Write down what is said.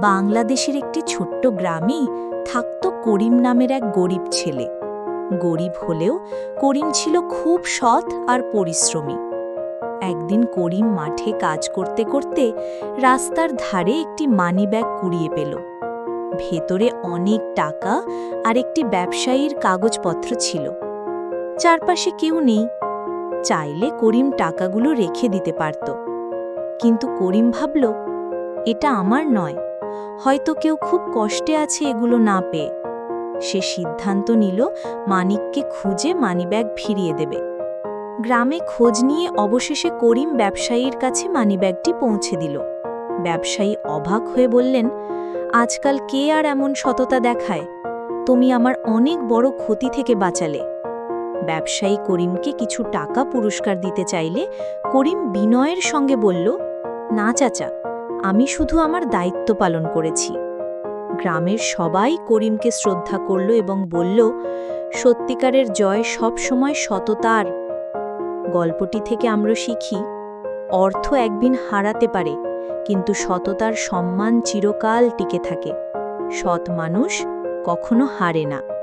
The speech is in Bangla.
বাংলাদেশের একটি ছোট্ট গ্রামে থাকত করিম নামের এক গরিব ছেলে। গরিব হলেও করিম ছিল খুব সৎ আর পরিশ্রমী। একদিন করিম মাঠে কাজ করতে করতে রাস্তার ধারে একটি মানিব্যাগ কুড়িয়ে পেল। ভেতরে অনেক টাকা আর একটি ব্যবসায়ীর কাগজপত্র ছিল। চারপাশে কেউ নেই। চাইলে করিম টাকাগুলো রেখে দিতে পারত। কিন্তু করিম ভাবল, এটা আমার নয়। হয়তো কেউ খুব কষ্টে আছে এগুলো না পেয়ে। সে সিদ্ধান্ত নিল, মানিককে খুঁজে মানিব্যাগ ফিরিয়ে দেবে। গ্রামে খোঁজ নিয়ে অবশেষে করিম ব্যবসায়ীর কাছে মানিব্যাগটি পৌঁছে দিল। ব্যবসায়ী অবাক হয়ে বললেন, আজকাল কে আর এমন সততা দেখায়? তুমি আমার অনেক বড় ক্ষতি থেকে বাঁচালে। ব্যবসায়ী করিমকে কিছু টাকা পুরস্কার দিতে চাইলে করিম বিনয়ের সঙ্গে বলল, না চাচা আমি শুধু আমার দায়িত্ব পালন করেছি। গ্রামের সবাই করিমকে শ্রদ্ধা করল এবং বলল, সত্যিকারের জয় সব সময় সততার গল্পটি থেকে আমরা শিখি, অর্থ একদিন হারাতে পারে, কিন্তু সততার সম্মান চিরকাল টিকে থাকে। সৎ মানুষ কখনো হারে না।